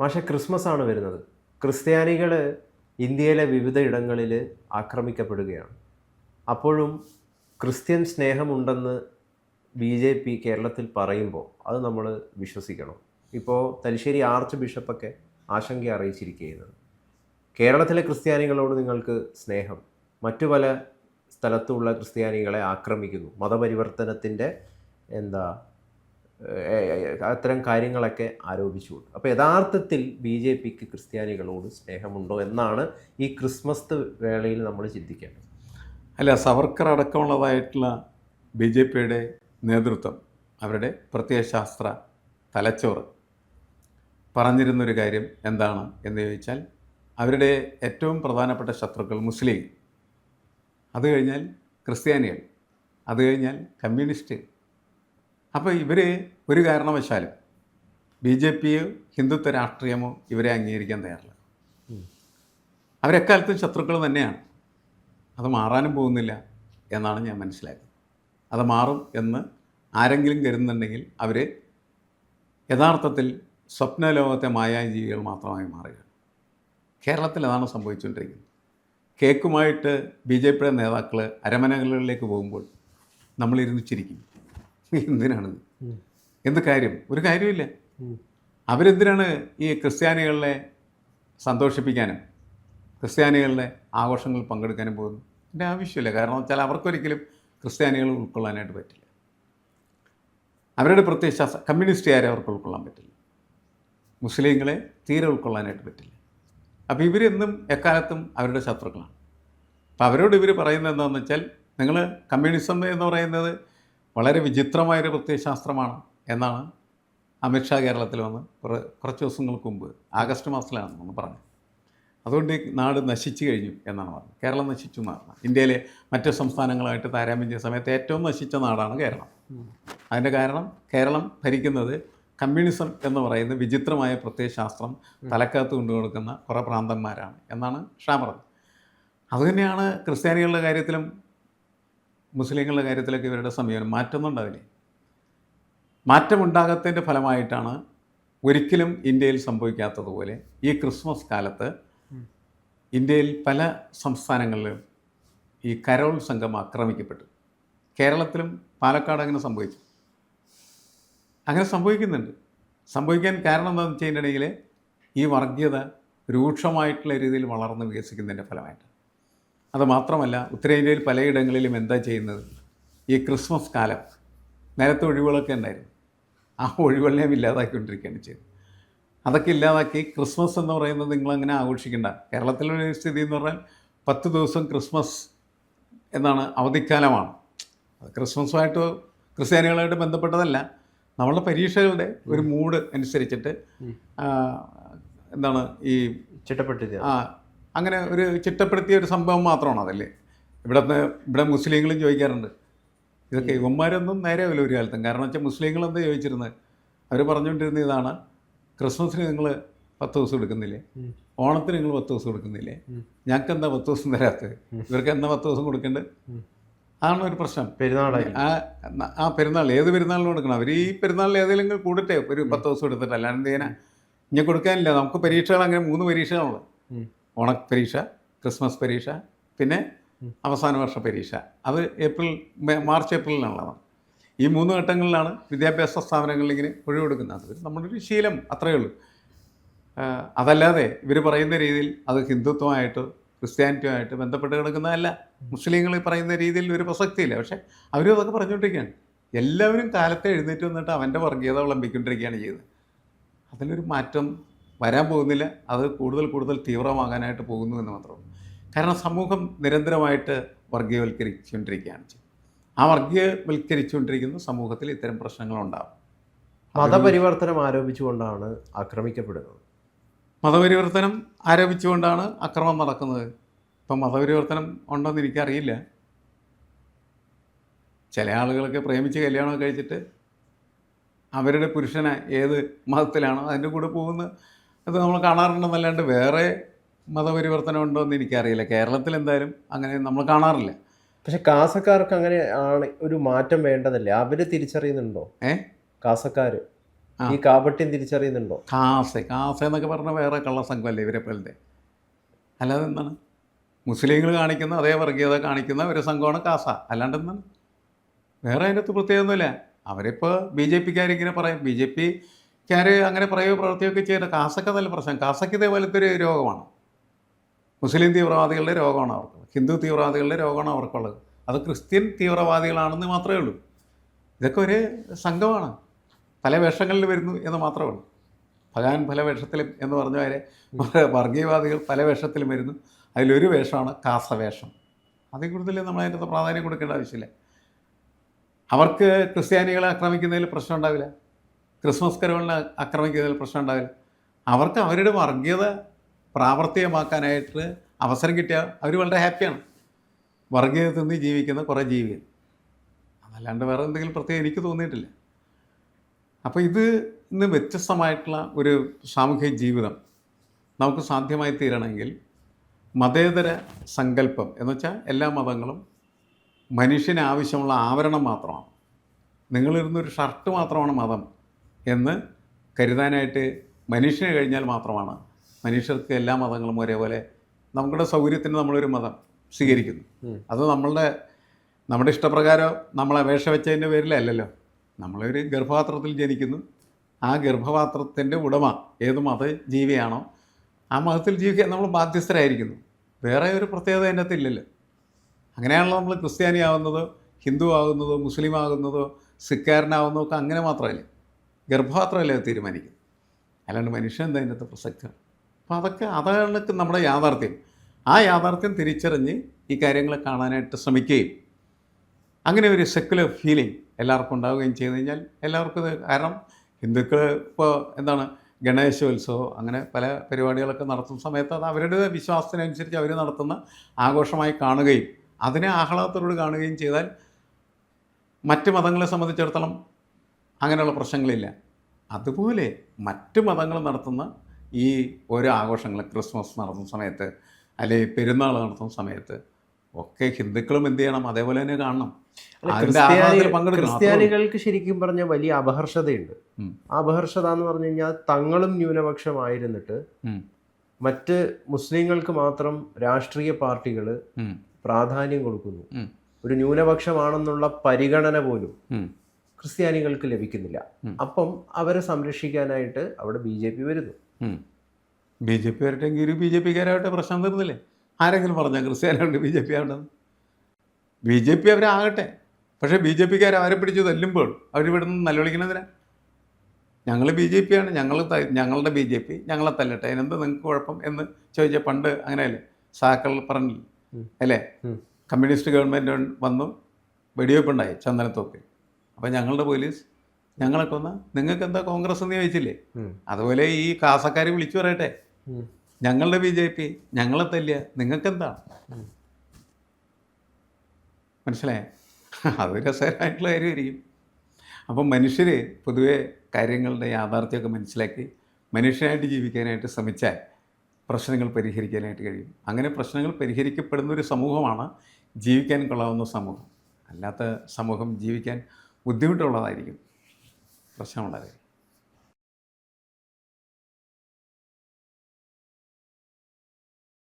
മാഷെ ക്രിസ്മസ് ആണ് വരുന്നത്. ക്രിസ്ത്യാനികൾ ഇന്ത്യയിലെ വിവിധ ഇടങ്ങളിൽ ആക്രമിക്കപ്പെടുകയാണ്. അപ്പോഴും ക്രിസ്ത്യൻ സ്നേഹമുണ്ടെന്ന് ബി ജെ പി കേരളത്തിൽ പറയുമ്പോൾ അത് നമ്മൾ വിശ്വസിക്കണം. ഇപ്പോൾ തലശ്ശേരി ആർച്ച് ബിഷപ്പൊക്കെ ആശങ്ക അറിയിച്ചിരിക്കുകയാണ്. കേരളത്തിലെ ക്രിസ്ത്യാനികളോട് നിങ്ങൾക്ക് സ്നേഹം. മറ്റു പല സ്ഥലത്തുള്ള ക്രിസ്ത്യാനികളെ ആക്രമിക്കുന്നു. മതപരിവർത്തനത്തിന്റെ എന്താ അത്തരം കാര്യങ്ങളൊക്കെ ആരോപിച്ചുകൊണ്ട്. അപ്പോൾ യഥാർത്ഥത്തിൽ ബി ജെ പിക്ക് ക്രിസ്ത്യാനികളോട് സ്നേഹമുണ്ടോ എന്നാണ് ഈ ക്രിസ്മസ് വേളയിൽ നമ്മൾ ചിന്തിക്കേണ്ടത്. അല്ല സവർക്കർ അടക്കമുള്ളതായിട്ടുള്ള ബി ജെ പിയുടെ നേതൃത്വം അവരുടെ പ്രത്യയശാസ്ത്ര തലച്ചോറ്. പറഞ്ഞിരുന്നൊരു കാര്യം എന്താണ് എന്ന് ചോദിച്ചാൽ അവരുടെ ഏറ്റവും പ്രധാനപ്പെട്ട ശത്രുക്കൾ മുസ്ലിം. അത് കഴിഞ്ഞാൽ ക്രിസ്ത്യാനികൾ. അത് കഴിഞ്ഞാൽ കമ്മ്യൂണിസ്റ്റ്. അപ്പോൾ ഇവർ ഒരു കാരണവശാലും ബി ജെ പിയോ ഹിന്ദുത്വ രാഷ്ട്രീയമോ ഇവരെ അംഗീകരിക്കാൻ തയ്യാറില്ല. അവരെക്കാലത്തും ശത്രുക്കൾ തന്നെയാണ്. അത് മാറാനും പോകുന്നില്ല എന്നാണ് ഞാൻ മനസ്സിലാക്കുന്നത്. അത് മാറും എന്ന് ആരെങ്കിലും കരുതുന്നുണ്ടെങ്കിൽ അവർ യഥാർത്ഥത്തിൽ സ്വപ്നലോകത്തെ മായാജീവികൾ മാത്രമായി മാറുകയാണ്. കേരളത്തിൽ അതാണ് സംഭവിച്ചുകൊണ്ടിരിക്കുന്നത്. കേക്കുമായിട്ട് ബി ജെ പിയുടെ നേതാക്കൾ അരമനകളിലേക്ക് പോകുമ്പോൾ നമ്മളിരുന്ന് ചിരിക്കും. എന്തിനാണിത് എന്ത് കാര്യം? ഒരു കാര്യമില്ല അവരെന്തിനാണ് ഈ ക്രിസ്ത്യാനികളെ സന്തോഷിപ്പിക്കാനും ക്രിസ്ത്യാനികളുടെ ആഘോഷങ്ങൾ പങ്കെടുക്കാനും പോകുന്നു എന്റെ ആവശ്യമില്ല. കാരണം വെച്ചാൽ അവർക്കൊരിക്കലും ക്രിസ്ത്യാനികൾ ഉൾക്കൊള്ളാനായിട്ട് പറ്റില്ല. അവരുടെ പ്രത്യേകിച്ച് കമ്മ്യൂണിസ്റ്റുകാരെ അവർക്ക് ഉൾക്കൊള്ളാൻ പറ്റില്ല? മുസ്ലിങ്ങളെ തീരെ ഉൾക്കൊള്ളാനായിട്ട് പറ്റില്ല. അപ്പോൾ ഇവരെന്നും എക്കാലത്തും അവരുടെ ശത്രുക്കളാണ്. അപ്പോൾ അവരോട് ഇവർ പറയുന്നത് എന്താണെന്ന് വെച്ചാൽ നിങ്ങൾ കമ്മ്യൂണിസം എന്ന് പറയുന്നത് വളരെ വിചിത്രമായൊരു പ്രത്യയശാസ്ത്രമാണ് എന്നാണ് അമിത്ഷാ കേരളത്തിൽ വന്ന് കുറ- കുറച്ച് ദിവസങ്ങൾക്ക് മുമ്പ് ആഗസ്റ്റ് മാസത്തിലാണ് പറഞ്ഞു പറഞ്ഞത്. അതുകൊണ്ട് നാട് നശിച്ചു കഴിഞ്ഞു എന്നാണ് പറഞ്ഞത്. കേരളം നശിച്ചു എന്നാണ് പറഞ്ഞത്. ഇന്ത്യയിലെ മറ്റ് സംസ്ഥാനങ്ങളായിട്ട് താരതമ്യം ചെയ്യുന്ന സമയത്ത് ഏറ്റവും നശിച്ച നാടാണ് കേരളം. അതിന്റെ കാരണം കേരളം ഭരിക്കുന്നത് കമ്മ്യൂണിസം എന്ന് പറയുന്ന വിചിത്രമായ പ്രത്യയശാസ്ത്രം തലക്കകത്ത് കൊണ്ടു കൊടുക്കുന്ന കുറേ പ്രാന്തന്മാരാണ് എന്നാണ് ഷാ പറഞ്ഞത്. അതുതന്നെയാണ് ക്രിസ്ത്യാനികളുടെ കാര്യത്തിലും മുസ്ലിങ്ങളുടെ കാര്യത്തിലൊക്കെ ഇവരുടെ സമീപനം മാറ്റമൊന്നും ഉണ്ടാവില്ലേ മാറ്റമുണ്ടാകത്തതിന്റെ ഫലമായിട്ടാണ് ഒരിക്കലും ഇന്ത്യയിൽ സംഭവിക്കാത്തതുപോലെ ഈ ക്രിസ്മസ് കാലത്ത് ഇന്ത്യയിൽ പല സംസ്ഥാനങ്ങളിലും ഈ കരോൾ സംഘം ആക്രമിക്കപ്പെട്ടു. കേരളത്തിലും പാലക്കാട് അങ്ങനെ സംഭവിച്ചു. അങ്ങനെ സംഭവിക്കുന്നുണ്ട്. സംഭവിക്കാൻ കാരണം എന്താണെന്ന് വെച്ചിട്ടുണ്ടെങ്കിൽ ഈ വർഗീയത രൂക്ഷമായിട്ടുള്ള രീതിയിൽ വളർന്ന് വികസിക്കുന്നതിന്റെ ഫലമായിട്ട് അത് മാത്രമല്ല ഉത്തരേന്ത്യയിൽ പലയിടങ്ങളിലും എന്താ ചെയ്യുന്നത്? ഈ ക്രിസ്മസ് കാലം നേരത്തെ ഒഴിവുകളൊക്കെ ഉണ്ടായിരുന്നു. ആ ഒഴിവുകളെയും ഇല്ലാതാക്കിക്കൊണ്ടിരിക്കുകയാണ് ചെയ്തത്. അതൊക്കെ ഇല്ലാതാക്കി ക്രിസ്മസ് എന്ന് പറയുന്നത് നിങ്ങളങ്ങനെ ആഘോഷിക്കേണ്ട. കേരളത്തിലൊരു സ്ഥിതി എന്ന് പറഞ്ഞാൽ പത്ത് ദിവസം ക്രിസ്മസ് എന്നാണ് അവധിക്കാലമാണ്. അത് ക്രിസ്മസുമായിട്ട് ക്രിസ്ത്യാനികളായിട്ട് ബന്ധപ്പെട്ടതല്ല. നമ്മളുടെ പരീക്ഷകളുടെ ഒരു മൂഡ് അനുസരിച്ചിട്ട് എന്താണ് ഈ ചിട്ടപ്പെട്ട് ആ അങ്ങനെ ഒരു ചിട്ടപ്പെടുത്തിയ ഒരു സംഭവം മാത്രമാണ് അതല്ലേ? ഇവിടെ ഇവിടെ മുസ്ലിങ്ങളും ചോദിക്കാറുണ്ട്. ഇതൊക്കെ ഇവന്മാരൊന്നും നേരെയല്ല ഒരു കാലത്തും. കാരണം വെച്ചാൽ മുസ്ലിങ്ങൾ എന്താ ചോദിച്ചിരുന്നത്? അവർ പറഞ്ഞുകൊണ്ടിരുന്ന ഇതാണ്. ക്രിസ്മസിന് നിങ്ങൾ പത്ത് ദിവസം എടുക്കുന്നില്ലേ ഓണത്തിന് നിങ്ങൾ പത്ത് ദിവസം എടുക്കുന്നില്ലേ. ഞങ്ങൾക്ക് എന്താ പത്ത് ദിവസം തരാത്തത്? ഇവർക്ക് എന്താ പത്ത് ദിവസം കൊടുക്കേണ്ടത്? അതാണ് ഒരു പ്രശ്നം. പെരുന്നാളായി ആ ആ പെരുന്നാൾ ഏത് പെരുന്നാളിനും കൊടുക്കണം. അവർ ഈ പെരുന്നാളിൽ ഏതെങ്കിലും കൂടട്ടെ. ഒരു പത്ത് ദിവസം എടുത്തിട്ട് അല്ലാണ്ട് ചെയ്യാനാ? ഇനി കൊടുക്കാനില്ല. നമുക്ക് പരീക്ഷകൾ അങ്ങനെ മൂന്ന് പരീക്ഷകളുണ്ട് ഉം. ഓണ പരീക്ഷ ക്രിസ്മസ് പരീക്ഷ പിന്നെ അവസാന വർഷ പരീക്ഷ. അത് ഏപ്രിൽ മാർച്ച് ഏപ്രിലിനുള്ളതാണ്. ഈ മൂന്ന് ഘട്ടങ്ങളിലാണ് വിദ്യാഭ്യാസ സ്ഥാപനങ്ങളിൽ ഇങ്ങനെ ഒഴിവെടുക്കുന്നത് അത് നമ്മുടെ ഒരു ശീലം അത്രയേ ഉള്ളൂ. അതല്ലാതെ ഇവർ പറയുന്ന രീതിയിൽ അത് ഹിന്ദുത്വമായിട്ട് ക്രിസ്ത്യാനിറ്റിയുമായിട്ട് ബന്ധപ്പെട്ട് കിടക്കുന്നതല്ല. മുസ്ലിങ്ങൾ പറയുന്ന രീതിയിൽ ഒരു പ്രസക്തിയില്ല. പക്ഷേ അവരും അതൊക്കെ പറഞ്ഞുകൊണ്ടിരിക്കുകയാണ്. എല്ലാവരും കാലത്തെ എഴുന്നേറ്റ് വന്നിട്ട് അവന്റെ വർഗീയത വിളമ്പിക്കൊണ്ടിരിക്കുകയാണ് ചെയ്യുന്നത്. അതിലൊരു മാറ്റം വരാൻ പോകുന്നില്ല. അത് കൂടുതൽ കൂടുതൽ തീവ്രമാകാനായിട്ട് പോകുന്നു എന്ന് മാത്രം കാരണം സമൂഹം നിരന്തരമായിട്ട് വർഗീയവൽക്കരിച്ചുകൊണ്ടിരിക്കുകയാണ് ആ വർഗീയവൽക്കരിച്ചുകൊണ്ടിരിക്കുന്ന സമൂഹത്തിൽ ഇത്തരം പ്രശ്നങ്ങളുണ്ടാകും. മതപരിവർത്തനം ആരോപിച്ചുകൊണ്ടാണ് ആക്രമിക്കപ്പെടുന്നത്. മതപരിവർത്തനം ആരോപിച്ചുകൊണ്ടാണ് അക്രമം നടക്കുന്നത്. ഇപ്പം മതപരിവർത്തനം ഉണ്ടോയെന്ന് എനിക്കറിയില്ല. ചില ആളുകളൊക്കെ പ്രേമിച്ച് കല്യാണം കഴിച്ചിട്ട് അവരുടെ പുരുഷനെ ഏത് മതത്തിലാണോ അതിന്റെ കൂടെ പോകുന്ന അത് നമ്മൾ കാണാറുണ്ടെന്നല്ലാണ്ട് വേറെ മതപരിവർത്തനം ഉണ്ടോ എന്ന് എനിക്കറിയില്ല. കേരളത്തിൽ എന്തായാലും അങ്ങനെ നമ്മൾ കാണാറില്ല. പക്ഷെ കാസക്കാർക്ക് അങ്ങനെ ആണ് ഒരു മാറ്റം വേണ്ടതല്ലേ? അവർ തിരിച്ചറിയുന്നുണ്ടോ? ഏ? കാസക്കാര്. ഈ കാപട്യം തിരിച്ചറിയുന്നുണ്ടോ? കാസ കാസ എന്നൊക്കെ പറഞ്ഞ വേറെ കള്ളസംഘമല്ലേ ഇവരെ പോലത്തെ. അല്ലാതെ എന്താണ്? മുസ്ലിങ്ങൾ കാണിക്കുന്ന അതേ വർഗീയത കാണിക്കുന്ന ഒരു സംഘമാണ് കാസ. അല്ലാണ്ട് എന്താണ്? വേറെ അതിനകത്ത് പ്രത്യേകമൊന്നുമില്ല അവരിപ്പോൾ ബി ജെ പിക്കാരിങ്ങനെ പറയും. ബി ജെ പിക്കാർ അങ്ങനെ പറയുകയോ പ്രവർത്തിക്കുകയൊക്കെ ചെയ്യുന്ന കാസക്ക നല്ല പ്രശ്നം. കാസക്ക് ഇതേപോലത്തെ ഒരു രോഗമാണ്. മുസ്ലിം തീവ്രവാദികളുടെ രോഗമാണ് അവർക്ക്. ഹിന്ദു തീവ്രവാദികളുടെ രോഗമാണ് അവർക്കുള്ളത്. അത് ക്രിസ്ത്യൻ തീവ്രവാദികളാണെന്ന് മാത്രമേ ഉള്ളൂ. ഇതൊക്കെ ഒരു സംഘമാണ്. പല വേഷങ്ങളിൽ വരുന്നു എന്ന് മാത്രമേ ഉള്ളൂ. ഭഗവാൻ പല വേഷത്തിലും എന്ന് പറഞ്ഞ വരെ വർഗീയവാദികൾ പല വേഷത്തിലും വരുന്നു. അതിലൊരു വേഷമാണ് കാസവേഷം. അതിൽ കൂടുതൽ നമ്മൾ അതിന്റെ പ്രാധാന്യം കൊടുക്കേണ്ട ആവശ്യമില്ല. അവർക്ക് ക്രിസ്ത്യാനികളെ ആക്രമിക്കുന്നതിൽ പ്രശ്നം ഉണ്ടാവില്ല. ക്രിസ്മസ് കരോളിനെ ആക്രമിക്കുന്നതിൽ പ്രശ്നം ഉണ്ടാവില്ല. അവർക്ക് അവരുടെ വർഗീയത പ്രാവർത്തികമാക്കാനായിട്ട് അവസരം കിട്ടിയാൽ അവർ വളരെ ഹാപ്പിയാണ്. വർഗീയത നിന്ന് ജീവിക്കുന്ന കുറേ ജീവികൾ. അതല്ലാണ്ട് വേറെ എന്തെങ്കിലും പ്രത്യേകം എനിക്ക് തോന്നിയിട്ടില്ല. അപ്പോൾ ഇത് ഇന്ന് വ്യത്യസ്തമായിട്ടുള്ള ഒരു സാമൂഹിക ജീവിതം നമുക്ക് സാധ്യമായി തീരണമെങ്കിൽ മതേതര സങ്കല്പം എന്ന് വെച്ചാൽ എല്ലാ മതങ്ങളും മനുഷ്യന് ആവശ്യമുള്ള ആവരണം മാത്രമാണ്. നിങ്ങളിരുന്നൊരു ഷർട്ട് മാത്രമാണ് മതം. എന്ന് കരുതാനായിട്ട് മനുഷ്യന് കഴിഞ്ഞാൽ മാത്രമാണ്. മനുഷ്യർക്ക് എല്ലാ മതങ്ങളും ഒരേപോലെ നമ്മുടെ സൗകര്യത്തിന് നമ്മളൊരു മതം സ്വീകരിക്കുന്നു. അത് നമ്മളുടെ നമ്മുടെ ഇഷ്ടപ്രകാരം നമ്മൾ അപേക്ഷ വെച്ചതിന്റെ പേരിലല്ലല്ലോ നമ്മളൊരു ഗർഭപാത്രത്തിൽ ജനിക്കുന്നു. ആ ഗർഭപാത്രത്തിന്റെ ഉടമ ഏത് മത ജീവിയാണോ ആ മതത്തിൽ ജീവിക്കാൻ നമ്മൾ ബാധ്യസ്ഥരായിരിക്കുന്നു. വേറെ ഒരു പ്രത്യേകത അതിനകത്ത് ഇല്ലല്ലോ. അങ്ങനെയാണല്ലോ നമ്മൾ ക്രിസ്ത്യാനി ആവുന്നതോ ഹിന്ദു ആകുന്നതോ മുസ്ലിം ആകുന്നതോ സിക്കാരനാവുന്നതോ ഒക്കെ അങ്ങനെ മാത്രമല്ലേ. ഗർഭപാത്രമല്ലേ തീരുമാനിക്കും. അല്ലാണ്ട് മനുഷ്യൻ എന്താ അതിന്റെ അകത്ത് പ്രസക്തം അപ്പോൾ അതൊക്കെ അതാണ് നമ്മുടെ യാഥാർത്ഥ്യം. ആ യാഥാർത്ഥ്യം തിരിച്ചറിഞ്ഞ് ഈ കാര്യങ്ങൾ കാണാനായിട്ട് ശ്രമിക്കുകയും അങ്ങനെ ഒരു സെക്കുലർ ഫീലിംഗ് എല്ലാവർക്കും ഉണ്ടാവുകയും ചെയ്തു കഴിഞ്ഞാൽ എല്ലാവർക്കും ഇത് കാരണം ഹിന്ദുക്കൾ ഇപ്പോൾ എന്താണ് ഗണേശോത്സവം അങ്ങനെ പല പരിപാടികളൊക്കെ നടത്തുന്ന സമയത്ത് അത് അവരുടെ വിശ്വാസത്തിനനുസരിച്ച് അവർ നടത്തുന്ന ആഘോഷമായി കാണുകയും അതിനെ ആഹ്ലാദത്തോട് കാണുകയും ചെയ്താൽ മറ്റ് മതങ്ങളെ സംബന്ധിച്ചിടത്തോളം അങ്ങനെയുള്ള പ്രശ്നങ്ങളില്ല. അതുപോലെ മറ്റ് മതങ്ങൾ നടത്തുന്ന ഈ ഓരോ ആഘോഷങ്ങൾ ക്രിസ്മസ് നടത്തുന്ന സമയത്ത് അല്ലെങ്കിൽ പെരുന്നാൾ നടത്തുന്ന സമയത്ത് ഒക്കെ ഹിന്ദുക്കളും എന്ത് ചെയ്യണം? അതേപോലെ തന്നെ കാണണം. ക്രിസ്ത്യാനികൾക്ക് ശരിക്കും പറഞ്ഞ വലിയ അപഹർഷതയുണ്ട്. അപഹർഷത എന്ന് പറഞ്ഞു കഴിഞ്ഞാൽ തങ്ങളും ന്യൂനപക്ഷമായിരുന്നിട്ട് മറ്റ് മുസ്ലിങ്ങൾക്ക് മാത്രം രാഷ്ട്രീയ പാർട്ടികൾ പ്രാധാന്യം കൊടുക്കുന്നു. ഒരു ന്യൂനപക്ഷമാണെന്നുള്ള പരിഗണന പോലും. ക്രിസ്ത്യാനികൾക്ക് ലഭിക്കുന്നില്ല. അപ്പം അവരെ സംരക്ഷിക്കാനായിട്ട് അവിടെ ബി ജെ പി വരുന്നു. ബി ജെ പി വരട്ടെങ്കിൽ ഒരു ബി ജെ പിക്കാരാവട്ടെ പ്രശ്നം തീർന്നില്ലേ? ആരെങ്കിലും പറഞ്ഞാൽ ക്രിസ്ത്യാനിയുണ്ട് ബി ജെ പി ആവട്ടെ ബി ജെ പി അവരാകട്ടെ. പക്ഷേ ബി ജെ പിക്കാർ അവരെ പിടിച്ച് തല്ലുമ്പോൾ അവരിവിടെ നിന്ന് നിലവിളിക്കണതിനാ ഞങ്ങൾ ബി ജെ പി ആണ് ഞങ്ങൾ ഞങ്ങളുടെ ബി ജെ പി ഞങ്ങളെ തല്ലട്ടെ. അതിനെന്ത് നിങ്ങൾക്ക് കുഴപ്പം എന്ന് ചോദിച്ച പണ്ട് അങ്ങനെയല്ലേ? സാക്കൾ പറഞ്ഞില്ലേ. അല്ലേ. കമ്മ്യൂണിസ്റ്റ് ഗവൺമെന്റ് വന്നു വെടിവെപ്പുണ്ടായി ചന്ദനത്തോപ്പിൽ അപ്പോൾ ഞങ്ങളുടെ പോലീസ് ഞങ്ങളെ കൊന്ന നിങ്ങൾക്ക് എന്താ കോൺഗ്രസ് എന്ന് ചോദിച്ചില്ലേ? അതുപോലെ ഈ കാസക്കാർ വിളിച്ചു പറയട്ടെ. ഞങ്ങളുടെ ബി ജെ പി ഞങ്ങളെ തല്ലിയ നിങ്ങൾക്ക് എന്താ മനസ്സിലായ? അത് രസകരമായിട്ടുള്ള കാര്യമായിരിക്കും. അപ്പം മനുഷ്യർ പൊതുവെ കാര്യങ്ങളുടെ യാഥാർത്ഥ്യമൊക്കെ മനസ്സിലാക്കി മനുഷ്യനായിട്ട് ജീവിക്കാനായിട്ട് ശ്രമിച്ചാൽ പ്രശ്നങ്ങൾ പരിഹരിക്കാനായിട്ട് കഴിയും. അങ്ങനെ പ്രശ്നങ്ങൾ പരിഹരിക്കപ്പെടുന്ന ഒരു സമൂഹമാണ് ജീവിക്കാൻ കൊള്ളാവുന്ന സമൂഹം. അല്ലാത്ത സമൂഹം ജീവിക്കാൻ ബുദ്ധിമുട്ടുള്ളതായിരിക്കും. പ്രശ്നമുള്ള കാര്യം